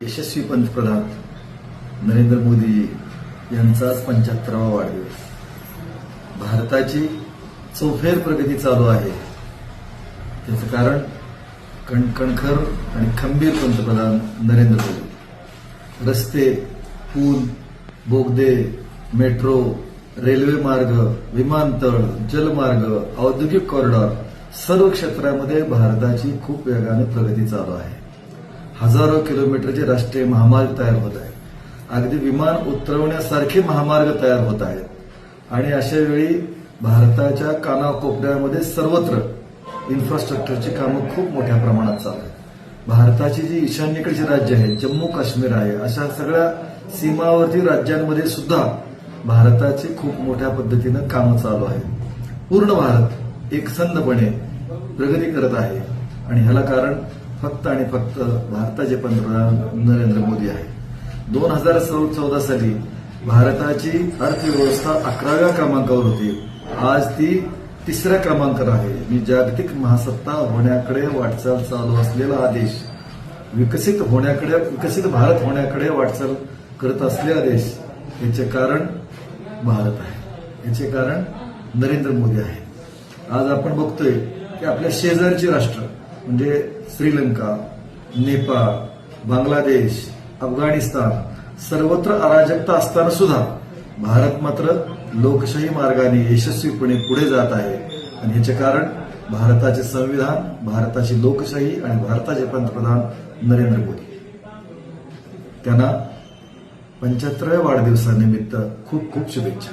यशस्वी पंतप्रधान नरेंद्र मोदी यांचाच पंच्याहत्तरावा वाढदिवस. भारताची चौफेर प्रगती चालू आहे. त्याचं कारण कणकणखर आणि खंबीर पंतप्रधान नरेंद्र मोदी. रस्ते पूल बोगदे मेट्रो रेल्वे मार्ग विमानतळ जलमार्ग औद्योगिक कॉरिडॉर सर्व क्षेत्रामध्ये भारताची खूप वेगाने प्रगती चालू आहे. हजारो किलोमीटरचे राष्ट्रीय महामार्ग तयार होत आहेत. अगदी विमान उतरवण्यासारखे महामार्ग तयार होत आहेत. आणि अशा वेळी भारताच्या कानाकोपऱ्यामध्ये सर्वत्र इन्फ्रास्ट्रक्चरची कामं खूप मोठ्या प्रमाणात चालू आहेत. भारताची जी ईशान्येकडची राज्य आहेत जम्मू काश्मीर आहे अशा सगळ्या सीमावर्ती राज्यांमध्ये सुद्धा भारताची खूप मोठ्या पद्धतीनं कामं चालू आहेत. पूर्ण भारत एकसंधपणे प्रगती करत आहे. आणि ह्याला कारण फक्त आणि फक्त भारताचे पंतप्रधान नरेंद्र मोदी आहे. दोन हजार चौदा साली भारताची अर्थव्यवस्था अकराव्या क्रमांकावर होती. आज ती तिसऱ्या क्रमांकावर आहे. मी जागतिक महासत्ता होण्याकडे वाटचाल चालू असलेला हा देश विकसित होण्याकडे विकसित भारत होण्याकडे वाटचाल करत असलेला देश याचे कारण भारत आहे. याचे कारण नरेंद्र मोदी आहे. आज आपण बघतोय की आपल्या शेजारची राष्ट्र म्हणजे श्रीलंका नेपाळ बांगलादेश अफगाणिस्तान सर्वत्र अराजकता असताना सुद्धा भारत मात्र लोकशाही मार्गाने यशस्वीपणे पुढे जात आहे. आणि याचे कारण भारताचे संविधान भारताची लोकशाही आणि भारताचे पंतप्रधान नरेंद्र मोदी. त्यांना पंच्याहत्तराव्या वाढदिवसानिमित्त खूप खूप शुभेच्छा.